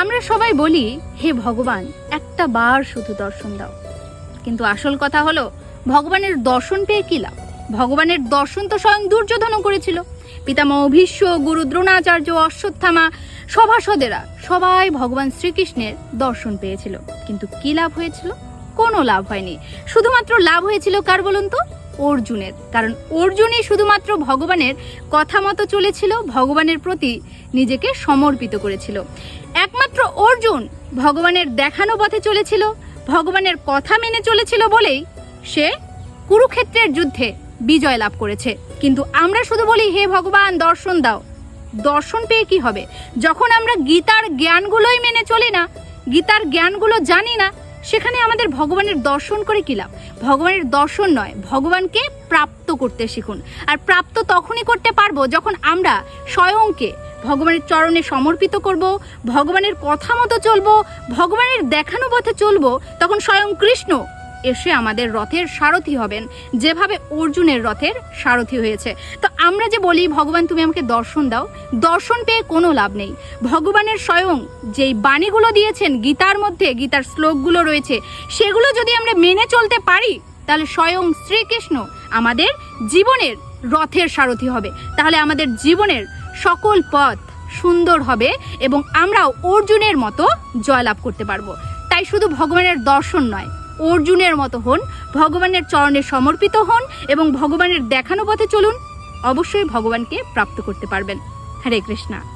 আমরা সবাই বলি, হে ভগবান, একটা বার শুধু দর্শন দাও। কিন্তু আসল কথা হলো, ভগবানের দর্শন পেয়ে কি লাভ? ভগবানের দর্শন তো স্বয়ং দুর্যোধনও করেছিল। পিতামহ ভীষ্ম, গুরু দ্রোণাচার্য, অশ্বত্থামা, সভাসদেরা সবাই ভগবান শ্রীকৃষ্ণের দর্শন পেয়েছিল। কিন্তু কি লাভ হয়েছিল? কোনো লাভ হয়নি। শুধুমাত্র লাভ হয়েছিল কার বলুন তো? অর্জুনের। কারণ অর্জুনই শুধুমাত্র ভগবানের কথা মতো চলেছিল, ভগবানের প্রতি নিজেকে সমর্পিত করেছিল। একমাত্র অর্জুন ভগবানের দেখানো পথে চলেছিল, ভগবানের কথা মেনে চলেছিল বলেই সে কুরুক্ষেত্রের যুদ্ধে বিজয় লাভ করেছে। কিন্তু আমরা শুধু বলি, হে ভগবান, দর্শন দাও। দর্শন পেয়ে কি হবে? যখন আমরা গীতার জ্ঞানগুলোই মেনে চলি না, গীতার জ্ঞানগুলো জানি না সেখানে আমাদের ভগবানের দর্শন করে কি লাভ? ভগবানের দর্শন নয়, ভগবানকে প্রাপ্ত করতে শিখুন। আর প্রাপ্ত তখনই করতে পারব যখন আমরা স্বয়ংকে ভগবানের চরণে সমর্পিত করব, ভগবানের কথা মতো চলবো, ভগবানের দেখানো পথে চলবো, তখন স্বয়ং কৃষ্ণ এসে আমাদের রথের সারথি হবেন। যেভাবে অর্জুনের রথের সারথি হয়েছে। তো আমরা যে বলি, ভগবান তুমি আমাকে দর্শন দাও, দর্শন পেয়ে কোনো লাভ নেই। ভগবানের স্বয়ং যেই বাণীগুলো দিয়েছেন, গীতার মধ্যে, গীতার শ্লোকগুলো রয়েছে, সেগুলো যদি আমরা মেনে চলতে পারি, তাহলে স্বয়ং শ্রীকৃষ্ণ আমাদের জীবনের রথের সারথি হবে। তাহলে আমাদের জীবনের সকল পথ সুন্দর হবে এবং আমরাও অর্জুনের মতো জয়লাভ করতে পারব। তাই শুধু ভগবানের দর্শন নয় অর্জুনের মতো হন, ভগবানের চরণে সমর্পিত হন এবং ভগবানের দেখানো পথে চলুন, অবশ্যই ভগবানকে প্রাপ্ত করতে পারবেন। হরে কৃষ্ণা।